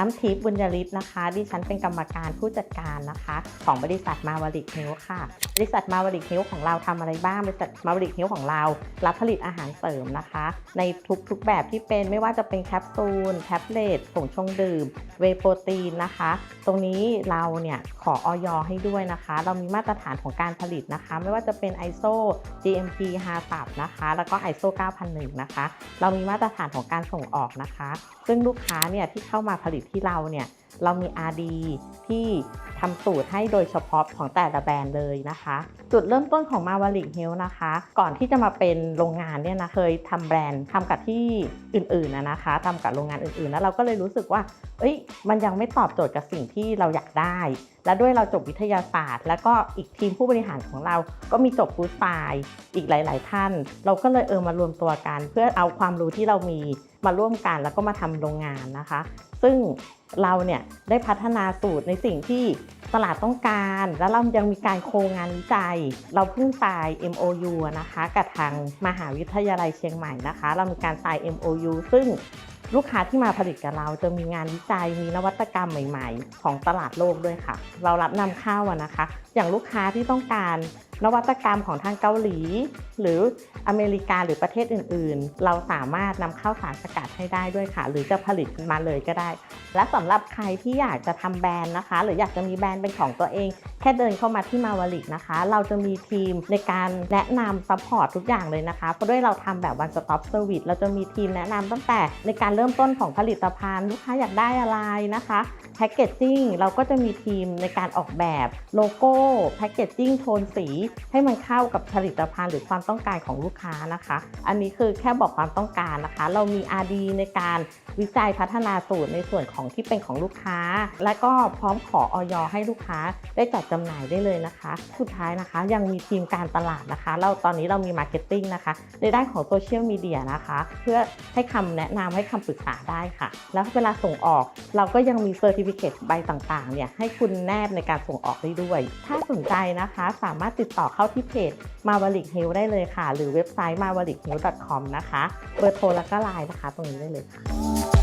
น้ำทิพย์บุญยริศนะคะ ดิฉันเป็นกรรมการผู้จัดการนะคะ ของบริษัทมาวริกเฮลค่ะ บริษัทมาวริกเฮลของเราทำอะไรบ้าง บริษัทมาวริกเฮลของเรา รับผลิตอาหารเสริมนะคะ ในทุกๆแบบที่เป็นไม่ว่าจะเป็นแคปซูลแท็บเล็ตผงชงดื่ม เวโปรตีนนะคะ ตรงนี้เราเนี่ยขอออยให้ด้วยนะคะ เรามีมาตรฐานของการผลิตนะคะ ไม่ว่าจะเป็น ISO GMP 5นะคะ แล้วก็ ISO 9001 นะคะ เรามีมาตรฐานของการส่งออกนะคะ ซึ่งลูกค้าเนี่ยที่เข้ามาผลิตที่เราเนี่ย เรามี RD ที่ทำสูตรให้โดยเฉพาะของแต่ละแบรนด์เลยนะคะ จุดเริ่มต้นของมาวาลิกเฮลนะคะ ก่อนที่จะมาเป็นโรงงานเนี่ยนะเคยทำแบรนด์ทำกับที่อื่นๆนะนะคะทำกับโรงงานอื่นๆ แล้วเราก็เลยรู้สึกว่า เอ้ย มันยังไม่ตอบโจทย์กับสิ่งที่เราอยากได้ และด้วยเราจบวิทยาศาสตร์ แล้วก็อีกทีมผู้บริหารของเราก็มีจบฟู้ดไซน์อีกหลาย ๆ ท่าน เราก็เลยเออมารวมตัวกัน เพื่อเอาความรู้ที่เรามีมาร่วมกันแล้วก็มาทำโรงงานนะคะ ซึ่ง เราเนี่ยได้พัฒนาสูตรในสิ่งที่ตลาดต้องการ แล้วเรายังมีการโครงงานวิจัย เราเพิ่งสาย MOU นะคะกับทางมหาวิทยาลัยเชียงใหม่นะคะ เรามีการสาย MOU ซึ่งลูกค้าที่มาผลิตกับเราจะมีงานวิจัยมีนวัตกรรมใหม่ ๆ ของตลาดโลกด้วยค่ะ เรารับนำเข้านะคะ อย่างลูกค้าที่ต้องการ นวัตกรรมของทางเกาหลี หรืออเมริกาหรือประเทศอื่นๆ เราสามารถนำเข้าสารสกัดให้ได้ด้วยค่ะ หรือจะผลิตมาเลยก็ได้ และสำหรับใครที่อยากจะทำแบรนด์นะคะ หรืออยากจะมีแบรนด์เป็นของตัวเอง แค่เดินเข้ามาที่มาวลิกนะคะ เราจะมีทีมในการแนะนำซัพพอร์ตทุกอย่างเลยนะคะ เพราะด้วยเราทำแบบ one stop service เราจะมีทีมแนะนำตั้งแต่ในการเริ่มต้นของผลิตภัณฑ์ลูกค้าอยากได้อะไรนะคะ พ c เกจจิ้งเราก็จะมีทีมในการออกแบบโลโก้แพ c เกจจิ้งโทนสี ให้มันเข้ากับผลิตภัณฑ์หรือความต้องการของลูกค้านะคะ อันนี้คือแค่บอกความต้องการนะคะ เรามี RD ในการวิจัยพัฒนาสูตรในส่วนของที่เป็นของลูกค้า และก็พร้อมขอออยให้ลูกค้าได้จัดจำหน่ายได้เลยนะคะ สุดท้ายนะคะยังมีทีมการตลาดนะคะ เราตอนนี้เรามีมาร์เก็ตติ้งนะคะ ในด้านของโซเชียลมีเดียนะคะ เพื่อให้คำแนะนำให้คำปรึกษาได้ค่ะ แล้วเวลาส่งออกเราก็ยังมีเซอร์ติฟิเคตใบต่างๆเนี่ยให้คุณแนบในการส่งออกได้ด้วย ถ้าสนใจนะคะ สามารถติดต่อเข้าที่เพจ m a v a l i c h e a l ได้เลยค่ะ หรือเว็บไซต์ m a v a l i c h e a l c o m นะคะ เบอร์โทรแล้วก็ไลน์นะคะ ตรงนี้ได้เลยค่ะ